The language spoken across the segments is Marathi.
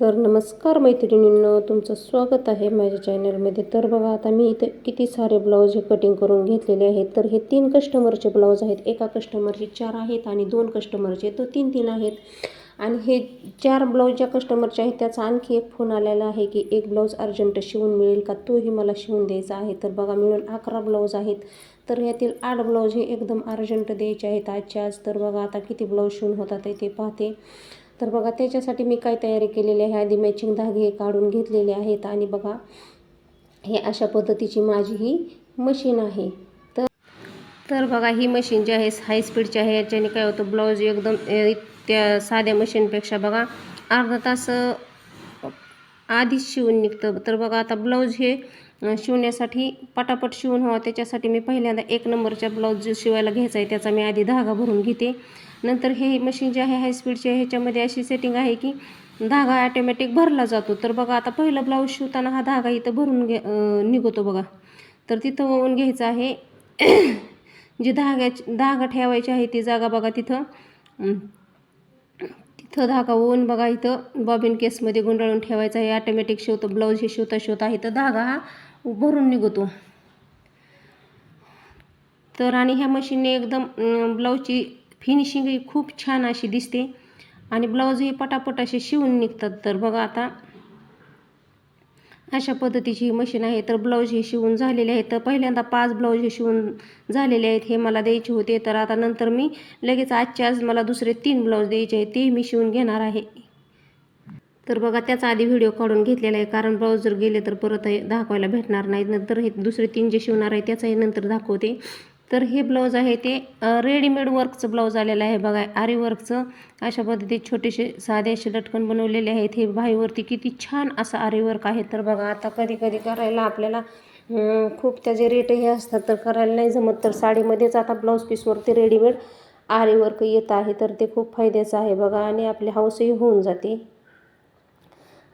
तर नमस्कार मैत्रिणींनो तुमचं स्वागत आहे माझ्या चॅनलमध्ये. तर बघा आता मी इथे किती सारे ब्लाऊज हे कटिंग करून घेतलेले आहेत. तर हे तीन कस्टमरचे ब्लाऊज आहेत. एका कस्टमरचे चार आहेत आणि दोन कस्टमरचे तर तीन तीन आहेत. आणि हे चार ब्लाऊज ज्या कस्टमरचे आहेत त्याचा आणखी एक फोन आलेला आहे की एक ब्लाऊज अर्जंट शिवून मिळेल का? तोही मला शिवून द्यायचा आहे. तर बघा मिळून अकरा ब्लाऊज आहेत. तर यातील आठ ब्लाऊज हे एकदम अर्जंट द्यायचे आहेत. आजच्या आज तर बघा आता किती ब्लाऊज शिवून होतात ते पाहते. तर बघा त्याच्यासाठी मी काय तयारी केलेली आहे. आधी मॅचिंग धागे काढून घेतलेले आहेत आणि बघा हे अशा पद्धतीची माझी ही मशीन आहे. तर तर बघा ही मशीन जी आहे हाय स्पीडची आहे. याच्याने काय होतं ब्लाऊज एकदम त्या साध्या मशीनपेक्षा बघा अर्धा तास आधीच शिवून निघतं. तर बघा आता ब्लाऊज हे शिवण्यासाठी पटापट शिवून व्हावं त्याच्यासाठी मी पहिल्यांदा एक नंबरच्या ब्लाऊज शिवायला घ्यायचा आहे त्याचा मी आधी धागा भरून घेते. नंतर हे मशीन जे आहे हाय स्पीडचे ह्याच्यामध्ये अशी सेटिंग आहे की धागा ॲटोमॅटिक भरला जातो. तर बघा आता पहिलं ब्लाऊज शिवताना हा धागा इथं भरून घे निघतो बघा. तर तिथं ओवून घ्यायचं आहे. जी धाग्याची धागा ठेवायची आहे ती जागा बघा तिथं. तिथं धागा ओवून बघा इथं बॉबिन केसमध्ये गुंडाळून ठेवायचा आहे. ॲटोमॅटिक शिवतो ब्लाऊज हे शिवता शिवता इथं धागा हा भरून निघतो. तर आणि ह्या मशीनने एकदम ब्लाऊजची फिनिशिंगही खूप छान अशी दिसते. आणि ब्लाऊजही पटापट असे शिवून निघतात. तर बघा आता अशा पद्धतीची ही मशीन आहे. तर ब्लाऊज हे शिवून झालेले आहेत. तर पहिल्यांदा पाच ब्लाऊज हे शिवून झालेले आहेत हे मला द्यायचे होते. तर आता नंतर मी लगेच आजच्या आज मला दुसरे तीन ब्लाऊज द्यायचे आहेत. ते मी शिवून घेणार आहे. तर बघा त्याचा आधी व्हिडिओ काढून घेतलेला आहे. कारण ब्लाऊज जर गेले तर परत हे दाखवायला भेटणार नाही. नंतर हे दुसरे तीन जे शिवणार आहे त्याचाही नंतर दाखवते. तर हे ब्लाऊज आहे ते रेडीमेड वर्कचं ब्लाऊज आलेलं आहे बघा आरी वर्कचं. अशा पद्धतीत छोटेसे साधे असे लटकन बनवलेले आहेत. हे भाईवरती किती छान असं आरी वर्क आहे. तर बघा आता कधी कधी करायला आपल्याला खूप त्याचे रेट हे असतात तर करायला नाही जमत. तर साडीमध्येच आता ब्लाऊज पीसवरती रेडीमेड आरी वर्क येत आहे. तर ते खूप फायद्याचं आहे बघा आणि आपली हाऊसही होऊन जाते.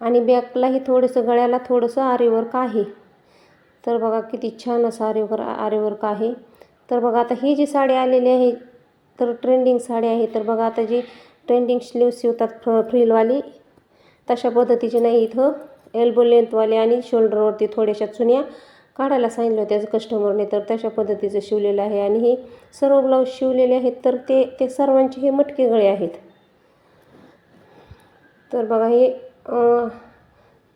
आणि बॅकलाही थोडंसं गळ्याला थोडंसं आरीवर्क आहे. तर बघा किती छान असं आरीवर आरीवर्क आहे. तर बघा आता ही जी साडी आलेली आहे तर ट्रेंडिंग साडी आहे. तर बघा आता जी ट्रेंडिंग स्लीव शिवतात फ्र फ्रिलवाली तशा पद्धतीची नाही इथं. एल्बो लेंथवाले आणि शोल्डरवरती थोड्याशा चुन्या काढायला सांगितलं होत्या कस्टमरने तर तशा पद्धतीचं शिवलेलं आहे. आणि हे सर्व ब्लाऊज शिवलेले आहेत तर ते ते सर्वांचे हे मटके गळे आहेत. तर बघा हे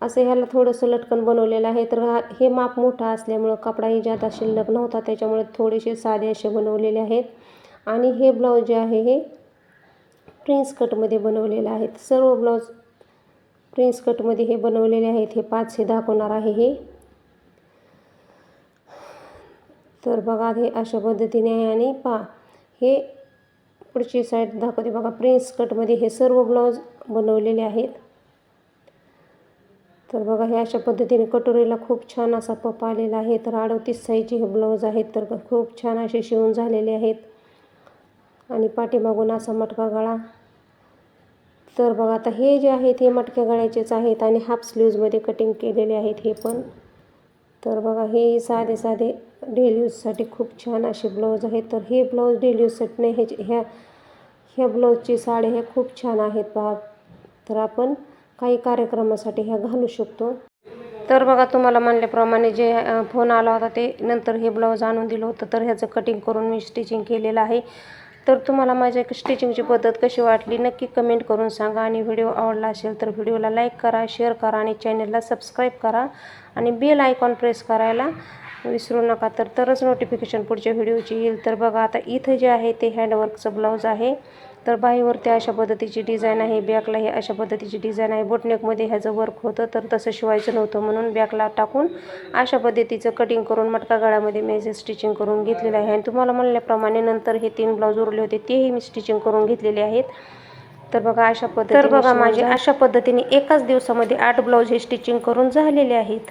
असं ह्याला थोडंसं लटकन बनवलेलं आहे. तर हा हे माप मोठा असल्यामुळं कपडाही जादा शिल्लक नव्हता त्याच्यामुळे थोडेसे साधे असे बनवलेले आहेत. आणि हे ब्लाऊज जे आहे हे प्रिन्स कटमध्ये बनवलेलं आहेत सर्व ब्लाऊज प्रिन्स कटमध्ये हे बनवलेले आहेत. हे पाच हे दाखवणार आहे हे. तर बघा हे अशा पद्धतीने आहे. आणि पा हे पुढची साईड दाखवते. बघा प्रिन्स कटमध्ये हे सर्व ब्लाऊज बनवलेले आहेत. तर बघा हे अशा पद्धतीने कटोरीला खूप छान असा पप आलेला आहे. तर अडतीस साईजचे हे ब्लाऊज आहेत तर खूप छान असे शिवून झालेले आहेत. आणि पाठीमागून असा मटका गळा. तर बघा आता हे जे आहेत हे मटक्या गळ्याचेच आहेत आणि हाफ स्लीव्जमध्ये कटिंग केलेले आहेत हे पण. तर बघा हे साधे साधे डेली यूजसाठी खूप छान असे ब्लाऊज आहेत. तर हे ब्लाऊज डेली यूजसाठी नाही ह्याचे ह्या ह्या ब्लाऊजची साडी हे खूप छान आहेत पहा. तर आपण काही कार्यक्रमासाठी ह्या घालू शकतो. तर बघा तुम्हाला म्हणल्याप्रमाणे जे फोन आला होता ते नंतर हे ब्लाऊज आणून दिलं होतं. तर ह्याचं कटिंग करून मी स्टिचिंग केलेलं आहे. तर तुम्हाला माझ्या स्टिचिंगची पद्धत कशी वाटली नक्की कमेंट करून सांगा. आणि व्हिडिओ आवडला असेल तर व्हिडिओला लाईक करा शेअर करा आणि चॅनलला सबस्क्राईब करा. आणि बेल आयकॉन प्रेस करायला विसरू नका. तर तरच नोटिफिकेशन पुढच्या व्हिडिओची येईल. तर बघा आता इथं जे आहे ते हँडवर्कचं ब्लाऊज आहे. तर बाहीवरती अशा पद्धतीची डिझाईन आहे बॅकला हे अशा पद्धतीची डिझाईन आहे. बोटनेकमध्ये ह्याचं वर्क होतं तर तसं शिवायचं नव्हतं म्हणून बॅकला टाकून अशा पद्धतीचं कटिंग करून मटका गळ्यामध्ये मी जे स्टिचिंग करून घेतलेलं आहे. आणि तुम्हाला म्हणल्याप्रमाणे नंतर हे तीन ब्लाऊज उरले होते तेही मी स्टिचिंग करून घेतलेले आहेत. तर बघा अशा पद्धतीने तर बघा माझे अशा पद्धतीने एकाच दिवसामध्ये आठ ब्लाऊज हे स्टिचिंग करून झालेले आहेत.